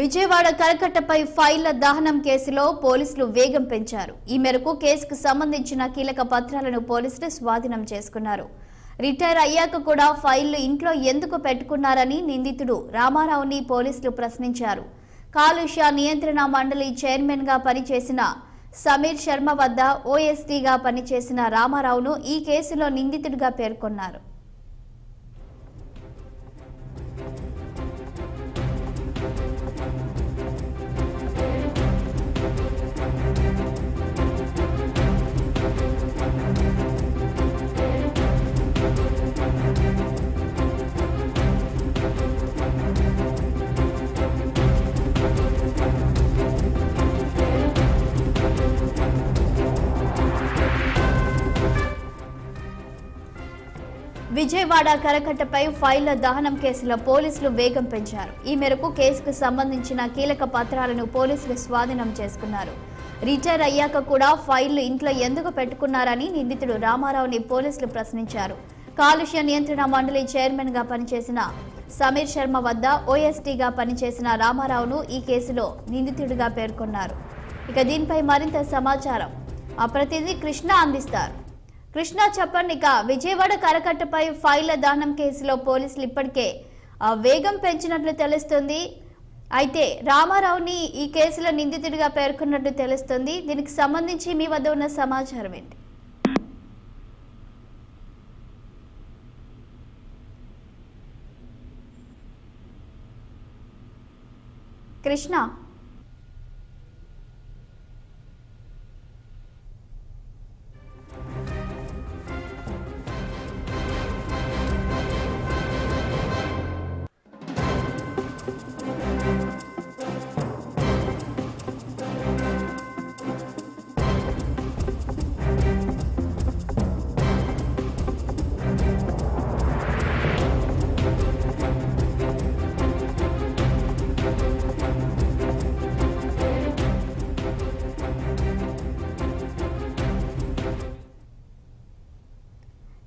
విజయవాడ కరకట్టపై ఫైళ్ళ దహనం కేసులో పోలీసులు వేగం పెంచారు. ఈ మేరకు కేసుకు సంబంధించిన కీలక పత్రాలను పోలీసులు స్వాధీనం చేసుకున్నారు. రిటైర్ అయ్యాక కూడా ఫైళ్ళు ఇంట్లో ఎందుకు పెట్టుకున్నారని నిందితుడు రామారావుని పోలీసులు ప్రశ్నించారు. కాలుష్య నియంత్రణ మండలి చైర్మన్గా పనిచేసిన సమీర్ శర్మ వద్ద ఓఎస్డీగా పనిచేసిన రామారావును ఈ కేసులో నిందితుడిగా పేర్కొన్నారు. విజయవాడ కరకట్టపై ఫైళ్ళ దహనం కేసులో పోలీసులు వేగం పెంచారు. ఈ మేరకు కేసుకు సంబంధించిన కీలక పత్రాలను పోలీసులు స్వాధీనం చేసుకున్నారు. రిటైర్ అయ్యాక కూడా ఫైళ్ళు ఇంట్లో ఎందుకు పెట్టుకున్నారని నిందితుడు రామారావుని పోలీసులు ప్రశ్నించారు. కాలుష్య నియంత్రణ మండలి చైర్మన్గా పనిచేసిన సమీర్ శర్మ వద్ద ఓఎస్టీగా పనిచేసిన రామారావును ఈ కేసులో నిందితుడిగా పేర్కొన్నారు. ఇక దీనిపై మరింత సమాచారం. ఆ ప్రతినిధి కృష్ణ అందిస్తారు. కృష్ణ చెప్పండి విజయవాడ కరకట్టపై ఫైళ్ళ దానం కేసులో పోలీసులు ఇప్పటికే వేగం పెంచినట్లు తెలుస్తుంది. అయితే రామారావుని ఈ కేసులో నిందితుడిగా పేర్కొన్నట్లు తెలుస్తుంది. దీనికి సంబంధించి మీ వద్ద ఉన్న సమాచారం ఏంటి? కృష్ణ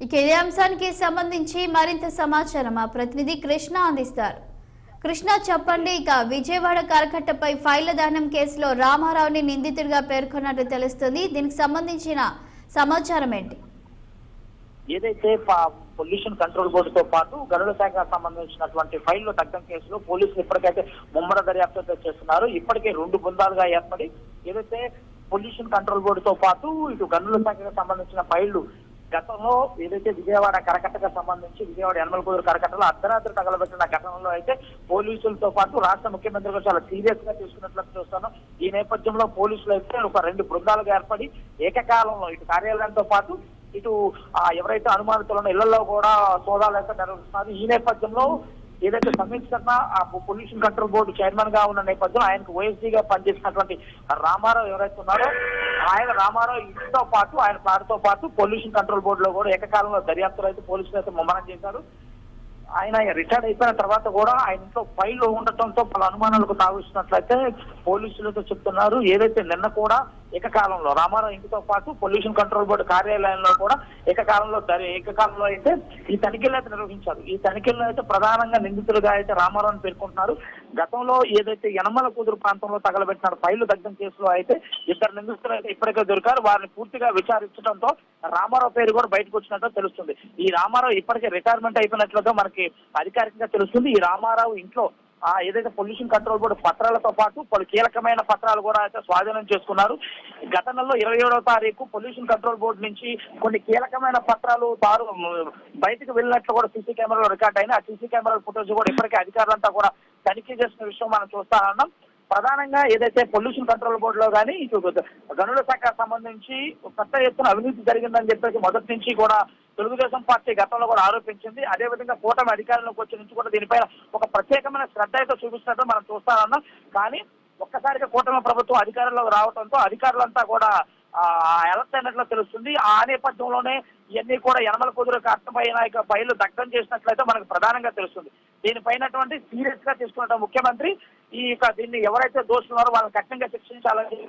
ఇక ఇదే అంశానికి సంబంధించి మరింత సమాచారం. మా ప్రతినిధి కృష్ణ అందిస్తారు. కృష్ణ చెప్పండి. ఇక విజయవాడ కరకట్టపై ఫైళ్ళ దహనం కేసులో రామారావుని నిందితుడిగా పేర్కొన్నట్టు తెలుస్తుంది. దీనికి సంబంధించిన సమాచారం ఏంటి? ఏదైతే పొల్యూషన్ కంట్రోల్ బోర్డుతో పాటు గనుల శాఖకు సంబంధించినటువంటి ఫైళ్ళు తగ్గం కేసులో పోలీసులు ఇప్పటికైతే ముమ్మర దర్యాప్తు చేస్తున్నారు. ఇప్పటికే రెండు బృందాలుగా ఏర్పడి ఏదైతే పొల్యూషన్ కంట్రోల్ బోర్డుతో పాటు ఇటు గనుల శాఖకు సంబంధించిన ఫైళ్ళు గతంలో ఏదైతే విజయవాడ కరకట్టకు సంబంధించి విజయవాడ యనమల కుదురు కరకట్టలో అర్ధరాత్రి తగలబెట్టిన ఘటనలో అయితే పోలీసులతో పాటు రాష్ట్ర ముఖ్యమంత్రి కూడా చాలా సీరియస్గా తీసుకున్నట్లు చూస్తాను. ఈ నేపథ్యంలో పోలీసులు అయితే ఒక రెండు బృందాలుగా ఏర్పడి ఏకకాలంలో ఇటు కార్యాలయంతో పాటు ఇటు ఎవరైతే అనుమానితులు ఉన్న ఇళ్ళలో కూడా సోదాలు అయితే నిర్వహిస్తున్నారు. ఈ నేపథ్యంలో ఏదైతే సమీర్ శర్మ ఆ పొల్యూషన్ కంట్రోల్ బోర్డు చైర్మన్గా ఉన్న నేపథ్యంలో ఆయనకు ఓఎస్డీ గా పనిచేసినటువంటి రామారావు ఎవరైతే ఉన్నారో ఆయన రామారావు ఇంటితో పాటు ఆయన ఫ్లాట్తో పాటు పొల్యూషన్ కంట్రోల్ బోర్డులో కూడా ఏకకాలంలో దర్యాప్తులు అయితే పోలీసులు అయితే ముమ్మరం చేశారు. ఆయన రిటైర్డ్ అయిపోయిన తర్వాత కూడా ఆయన ఇంట్లో ఫైల్ ఉండటంతో పలు అనుమానాలకు తాగుస్తున్నట్లయితే పోలీసులతో చెప్తున్నారు. ఏదైతే నిన్న కూడా ఏకకాలంలో రామారావు ఇంటితో పాటు పొల్యూషన్ కంట్రోల్ బోర్డు కార్యాలయంలో కూడా ఏకకాలంలో ఏకకాలంలో అయితే ఈ తనిఖీలు అయితే నిర్వహించారు. ఈ తనిఖీల్లో అయితే ప్రధానంగా నిందితులుగా అయితే రామారావుని పేర్కొంటున్నారు. గతంలో ఏదైతే యనమల కూతురు ప్రాంతంలో తగలబెట్టిన ఫైళ్ళు దగ్ధం కేసులో అయితే ఇద్దరు నిందితులు అయితే ఇప్పటికే దొరికారు. వారిని పూర్తిగా విచారించడంతో రామారావు పేరు కూడా బయటకు వచ్చినట్టు తెలుస్తుంది. ఈ రామారావు ఇప్పటికే రిటైర్మెంట్ అయిపోయినట్లుగా మనకి అధికారికంగా తెలుస్తుంది. ఈ రామారావు ఇంట్లో ఆ ఏదైతే పొల్యూషన్ కంట్రోల్ బోర్డు పత్రాలతో పాటు పలు కీలకమైన పత్రాలు కూడా అయితే స్వాధీనం చేసుకున్నారు. గత నెలలో ఇరవై ఏడవ తారీఖు పొల్యూషన్ కంట్రోల్ బోర్డు నుంచి కొన్ని కీలకమైన పత్రాలు తారు బయటకు వెళ్ళినట్లు కూడా సీసీ కెమెరాలో రికార్డ్ అయిన ఆ సీసీ కెమెరాల ఫుటేజ్ కూడా ఇప్పటికే అధికారులంతా కూడా తనిఖీ చేసిన విషయం మనం చూస్తా ఉన్నాం ప్రధానంగా ఏదైతే పొల్యూషన్ కంట్రోల్ బోర్డులో కానీ ఇటు గనుల శాఖ సంబంధించి పెద్ద ఎత్తున అవినీతి జరిగిందని చెప్పేసి మొదటి నుంచి కూడా తెలుగుదేశం పార్టీ గతంలో కూడా ఆరోపించింది. అదేవిధంగా కూటమి అధికారంలోకి వచ్చి నుంచి కూడా దీనిపైన ఒక ప్రత్యేకమైన శ్రద్ధ అయితే చూపిస్తున్నట్టు మనం చూస్తానన్నా కానీ ఒక్కసారిగా కూటమి ప్రభుత్వం అధికారంలోకి రావడంతో అధికారులంతా కూడా అలర్ట్ అయినట్లు తెలుస్తుంది. ఆ నేపథ్యంలోనే ఇవన్నీ కూడా యనమల కుదురుకు అర్థమైన బయలు దగ్ధం చేసినట్లయితే మనకు ప్రధానంగా తెలుస్తుంది. దీనిపైనటువంటి సీరియస్గా తీసుకున్న ముఖ్యమంత్రి ఈ యొక్క దీన్ని ఎవరైతే దోషులున్నారో వాళ్ళని కఠినంగా శిక్షించాలని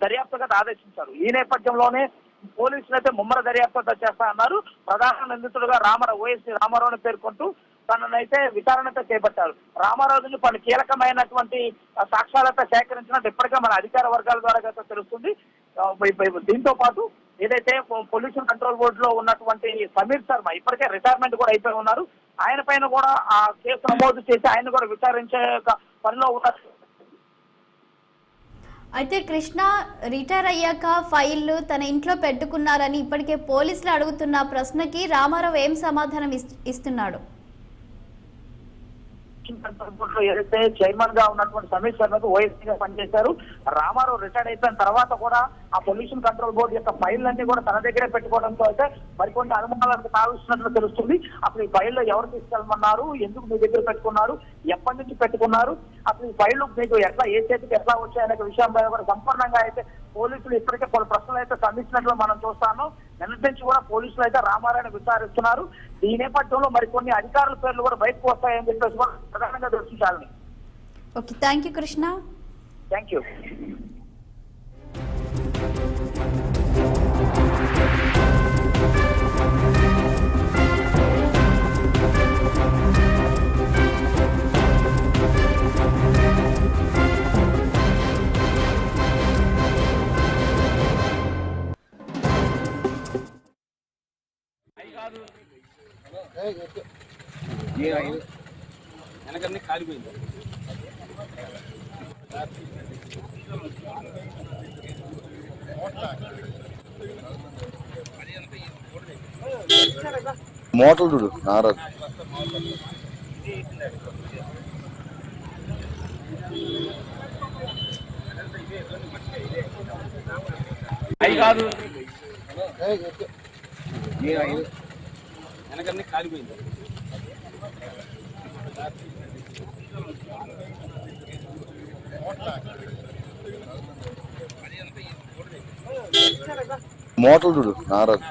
దర్యాప్తుగా ఆదేశించారు. ఈ నేపథ్యంలోనే పోలీసులు అయితే ముమ్మర దర్యాప్తు చేస్తా అన్నారు. ప్రధాన నిందితుడుగా రామారావు ఓఎస్సీ రామారావుని పేర్కొంటూ తననైతే విచారణతో చేపట్టారు. రామారాజుని పలు కీలకమైనటువంటి సాక్ష్యాలతో సేకరించినట్టు ఇప్పటికే మన అధికార వర్గాల ద్వారా తెలుస్తుంది. దీంతో పాటు ఏదైతే పొల్యూషన్ కంట్రోల్ బోర్డు లో ఉన్నటువంటి సమీర్ శర్మ ఇప్పటికే రిటైర్మెంట్ కూడా అయిపోయి ఉన్నారు. ఆయన పైన కూడా ఆ కేసు నమోదు చేసి ఆయన కూడా విచారించే పనిలో ఉన్నారు. అయితే కృష్ణ రిటైర్ అయ్యాక ఫైల్ తన ఇంట్లో పెట్టుకున్నారని ఇప్పటికే పోలీసులు అడుగుతున్న ప్రశ్నకి రామారావు ఏం సమాధానం ఇస్- ఇస్తున్నాడు? పొల్యూషన్ ఏదైతే చైర్మన్గా ఉన్నటువంటి సమీర్ శర్మకు ఓఎస్సీ గా పనిచేశారు. రామారావు రిటైర్డ్ అయిపోయిన తర్వాత కూడా ఆ పొల్యూషన్ కంట్రోల్ బోర్డు యొక్క ఫైల్ అన్ని కూడా తన దగ్గరే పెట్టుకోవడంతో అయితే మరికొన్ని అనుమానాలకు తావిస్తున్నట్లు తెలుస్తుంది. అసలు ఈ ఫైల్లో ఎవరు తీసుకెళ్ళమన్నారు? ఎందుకు మీ దగ్గర పెట్టుకున్నారు? ఎప్పటి నుంచి పెట్టుకున్నారు? అసలు ఈ ఫైల్ మీకు ఎట్లా ఏ చేతికి ఎట్లా వచ్చాయనే విషయం కూడా సంపూర్ణంగా అయితే పోలీసులు ఇప్పటికే పలు ప్రశ్నలు అయితే సంధించినట్లు మనం చూస్తాను. నిన్నటి నుంచి కూడా పోలీసులు అయితే రామారాయణ విచారిస్తున్నారు. ఈ నేపథ్యంలో మరికొన్ని అధికారుల పేర్లు కూడా బయటకు వస్తాయని చెప్పేసి కూడా ప్రధానంగా దర్శించాలని okay thank you Krishna thank you వెనకన్నీ కాలిపోయింది. మోటార్ చూడు నారాజు. కాదు. వెనకన్నీ కాలిపోయింది. మోటార్ చూడు నారాజు.